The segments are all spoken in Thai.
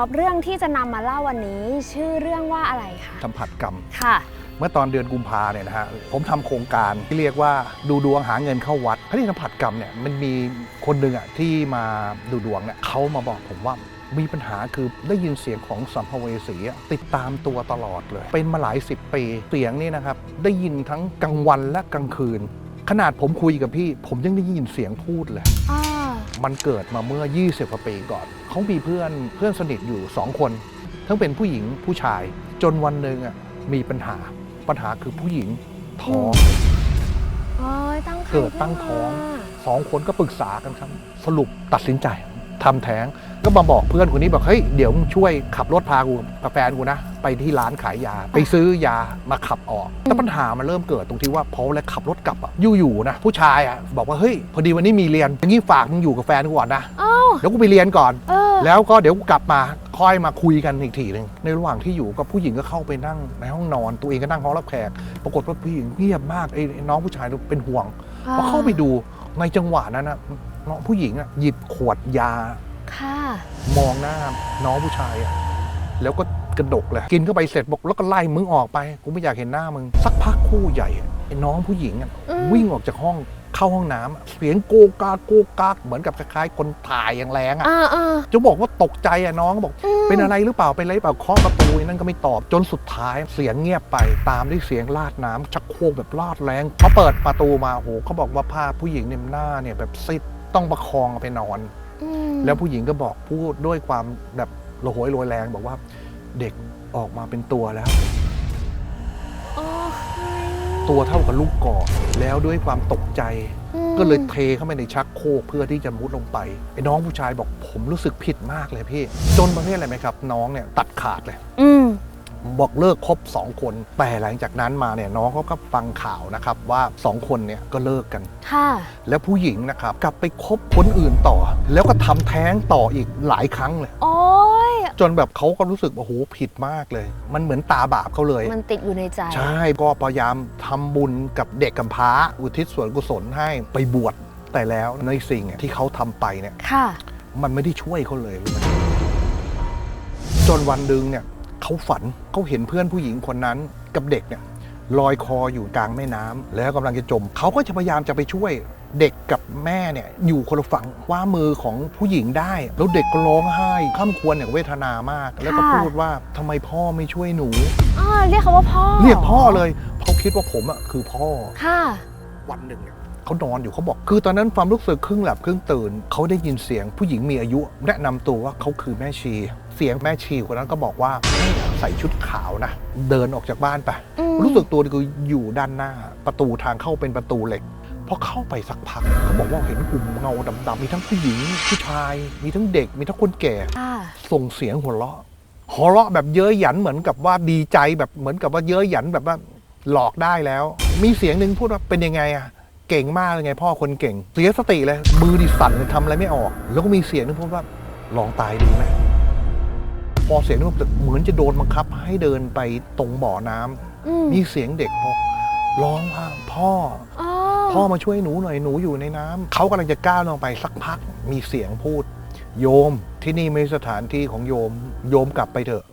อฟเรื่องที่จะนำมาเล่าวันนี้ ชื่อเรื่องว่าอะไรคะสัมผัสกรรม ค่ะ เมื่อตอนเดือนกุมภาเนี่ยนะฮะผมทำโครงการที่เรียกว่าดูดวงหาเงินเข้าวัดพระที่สัมผัสกรรมเนี่ยมันมีคนหนึ่งอะที่มาดูดวงเนี่ยเขามาบอกผมว่ามีปัญหาคือได้ยินเสียงของสัมภเวสีอะติดตามตัวตลอดเลย เป็นมาหลายสิบปีเสียงนี่นะครับ ได้ยินทั้งกลางวันและกลางคืน ขนาดผมคุยกับพี่ ผมยังได้ยินเสียงพูดเลยอ่า มันเกิดมาเมื่อ 20กว่าปีก่อน เขามีเพื่อนเพื่อนสนิทอยู่ 2 คน ทั้งเป็นผู้หญิงผู้ชาย จนวันหนึ่งอะมีปัญหาปัญหาคือผู้หญิงท้องโอ้ยตั้งครรภ์เกิดตั้งท้องสองคนก็ปรึกษากันครับ สรุปตัดสินใจ ทำแท้งก็มาบอกเพื่อนคนนี้บอกเฮ้ยเดี๋ยวมึงช่วยขับรถพากูกับแฟนกูนะ ไปที่ร้านขายยา ไปซื้อยามาขับออกแต่ปัญหามันเริ่มเกิดตรงที่ว่าพอแล้วขับรถกลับอะอยู่ๆนะผู้ชายอะบอกว่าเฮ้ยพอดีวันนี้มีเรียนอย่างนี้ฝากมึงอยู่กับแฟนกูก่อนนะเอ้าเดี๋ยวกูไปเรียนก่อนเออแล้วก็เดี๋ยวกูกลับมาค่อยมาคุยกันอีกทีหนึ่งในระหว่างที่อยู่ก็ผู้หญิงก็เข้าไปนั่งในห้องนอนตัวเองก็นั่งห้องรับแขกปรากฏว่าผู้หญิงเงียบมากไอ้ไอ้น้องผู้ชายเป็นห่วงพอเข้าไปดูในจังหวะนั้นนะ น้องผู้หญิงอะหยิบขวดยา ค่ะ มองหน้าน้องผู้ชายอะแล้วก็กระดกเลยกินเข้าไปเสร็จบอกแล้วก็ไล่มึงออกไปกูไม่อยากเห็นหน้ามึง สักพักครู่ใหญ่อะไอ้น้องผู้หญิงอะอืม วิ่งออกจากห้องเข้าห้องน้ำอะเสียงโกกากโกกากเหมือนกับคล้ายๆคนถ่ายอย่างแรงอะอ่าอ่าจะบอกว่าตกใจอะน้องบอกมเป็นอะไรหรือเปล่าเป็นอะไรหรือเปล่าเคาะประตูนั่นก็ไม่ตอบจนสุดท้ายเสียงเงียบไปตามด้วยเสียงลาดน้ำชักโครกแบบลาดแรงพอเปิดประตูมาโหเขาบอกว่าภาพผู้หญิงเนี่ยหน้าเนี่ยแบบซิด ต้องประคองเอาไปนอนอืมแล้วผู้หญิงก็บอกพูดด้วยความแบบโลโหยโรยแรงบอกว่าเด็กออกมาเป็นตัวแล้วโอ้ยตัวเท่ากับลูกกอกแล้วด้วยความตกใจอืมก็เลยเทเข้าไปในชักโครกเพื่อที่จะมุดลงไปไอ้น้องผู้ชายบอกผมรู้สึกผิดมากเลยพี่ จนประเภทอะไรไหมครับ น้องเนี่ยตัดขาดเลย อืม บอกเลิกคบสองคน แต่หลังจากนั้นมาเนี่ยน้องเขาก็ฟังข่าวนะครับว่าสองคนเนี่ยก็เลิกกัน ค่ะ แล้วผู้หญิงนะครับกลับไปคบคนอื่นต่อ แล้วก็ทำแท้งต่ออีกหลายครั้งเลย โอ้ย จนแบบเขาก็รู้สึกโอ้โหผิดมากเลย มันเหมือนตาบาปเขาเลย มันติดอยู่ในใจ ใช่ก็พยายามทำบุญกับเด็กกำพร้า อุทิศส่วนกุศลให้ไปบวชแต่แล้วในสิ่งที่เขาทำไปเนี่ย ค่ะ มันไม่ได้ช่วยเขาเลยรู้ไหมจนวันหนึ่งเนี่ย เขาฝันเขาเห็นเพื่อนผู้หญิงคนนั้นกับเด็กเนี่ยลอยคออยู่กลางแม่น้ำแล้วกำลังจะจม เขาก็จะพยายามจะไปช่วยเด็กกับแม่เนี่ยอยู่คนละฝั่งคว้ามือของผู้หญิงได้ แล้วเด็กก็ร้องไห้ข้ามควรเนี่ยเวทนามาก แล้วก็ค่ะพูดว่าทำไมพ่อไม่ช่วยหนูอ่าเรียกเขาว่าพ่อ เรียกพ่อเลยเขาคิดว่าผมอะคือพ่อค่ะ วันหนึ่งเนี่ย เขานอนอยู่เขาบอก คือตอนนั้นความรู้สึกครึ่งหลับครึ่งตื่นเขาได้ยินเสียงผู้หญิงมีอายุ แนะนำตัวว่าเขาคือแม่ชี เสียงแม่ชีคนนั้นก็บอกว่าให้ใส่ชุดขาวนะเดินออกจากบ้านไปอืมรู้สึกตัวคืออยู่ด้านหน้า ประตูทางเข้าเป็นประตูเหล็กพอเข้าไปสักพักเขาบอกว่าเห็นกลุ่มเงาดำๆมีทั้งผู้หญิงผู้ชาย มีทั้งเด็กมีทั้งคนแก่ค่ะส่งเสียงหัวเราะหัวเราะแบบเย้ยหยันเหมือนกับว่าดีใจแบบเหมือนกับว่าเย้ยหยันแบบว่าหลอกได้แล้ว มีเสียงหนึ่งพูดว่าเป็นยังไงอะ เก่งมากเลยไงพ่อคนเก่ง เสียสติเลย มือดิสั่นเลยทำอะไรไม่ออก แล้วก็มีเสียงหนึงพูดว่าลองตายดูไหมพอเสียงนึงเหมือนจะโดนบังคับให้เดินไปตรงบ่อน้ำอืมมีเสียงเด็กบอกร้องว่าพ่ออ๋อพ่อมาช่วยหนูหน่อยหนูอยู่ในน้ำเขากำลังจะก้าวลงไปสักพัก มีเสียงพูด โยมที่นี่ไม่ใช่สถานที่ของโยม โยมกลับไปเถอะ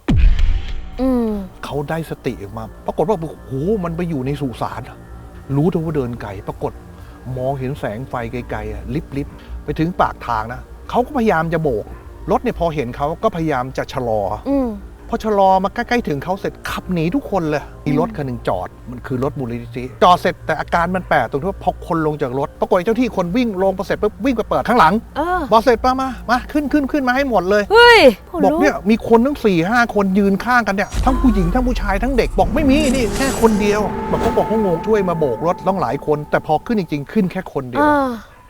อืมเขาได้สติออกมา ปรากฏว่าโอ้โหมันไปอยู่ในสุสานอะ รู้แต่ว่าเดินไกลปรากฏมองเห็นแสงไฟไกลๆอะลิบลิบไปถึงปากทางนะเขาก็พยายามจะโบกรถเนี่ยพอเห็นเขาก็พยายามจะชะลออื พอชะลอมาใกล้ๆถึงเขาเสร็จขับหนีทุกคนเลย มีรถคันหนึ่งจอด มันคือรถมูลนิธิจอดเสร็จแต่อาการมันแปลกตรงที่ว่าพอคนลงจากรถปรากฏเจ้าที่คนวิ่งลงพอเสร็จปุ๊บวิ่งไปเปิดข้างหลังเออบอกเสร็จป้ามามาขึ้นขึ้นขึ้นมาให้หมดเลย เฮ้ยขนบอกลุกเนี่ยมีคนทั้ง4ี่ห้าคนยืนข้างกันเนี่ยทั้งผู้หญิงทั้งผู้ชายทั้งเด็กบอกไม่มีนี่แค่คนเดียวบอกเขาบอกเขางงช่วยมาโบกรถต้องหลายคน แต่พอขึ้นจริงๆขึ้นแค่คนเดีเอยวอ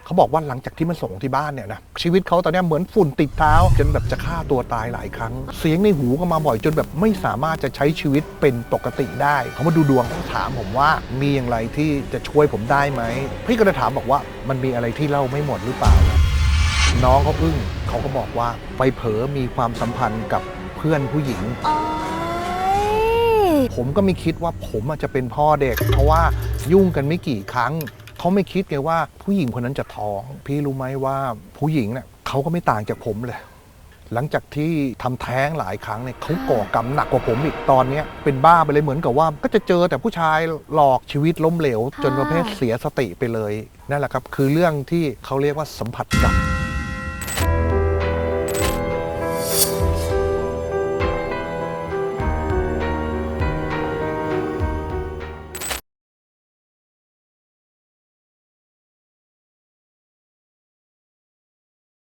เขาบอกว่าหลังจากที่มันส่งที่บ้านเนี่ยนะชีวิตเขาตอนเนี้ยเหมือนฝุ่นติดเท้าจนแบบจะฆ่าตัวตายหลายครั้ง เสียงในหูก็มาบ่อยจนแบบไม่สามารถจะใช้ชีวิตเป็นปกติได้ เขามาดูดวงเขาถามผมว่ามีอย่างไรที่จะช่วยผมได้ไหมพี่ก็เลยถามบอกว่ามันมีอะไรที่เล่าไม่หมดหรือเปล่า น้องเขาอึ้งเขาก็บอกว่าไปเผลอมีความสัมพันธ์กับเพื่อนผู้หญิงโอ้ยผมก็ไม่คิดว่าผมอาจจะเป็นพ่อเด็ก เพราะว่ายุ่งกันไม่กี่ครั้ง เขาไม่คิดไงว่าผู้หญิงคนนั้นจะท้อง พี่รู้ไหมว่าผู้หญิงเนี่ยเขาก็ไม่ต่างจากผมเลย หลังจากที่ทำแท้งหลายครั้งเนี่ยเขาก่อกรรมหนักกว่าผมอีกตอนเนี้ยเป็นบ้าไปเลยเหมือนกับว่า ก็จะเจอแต่ผู้ชายหลอกชีวิตล้มเหลว จนประเภทเสียสติไปเลยนั่นแหละครับ คือเรื่องที่เขาเรียกว่าสัมผัสกรรม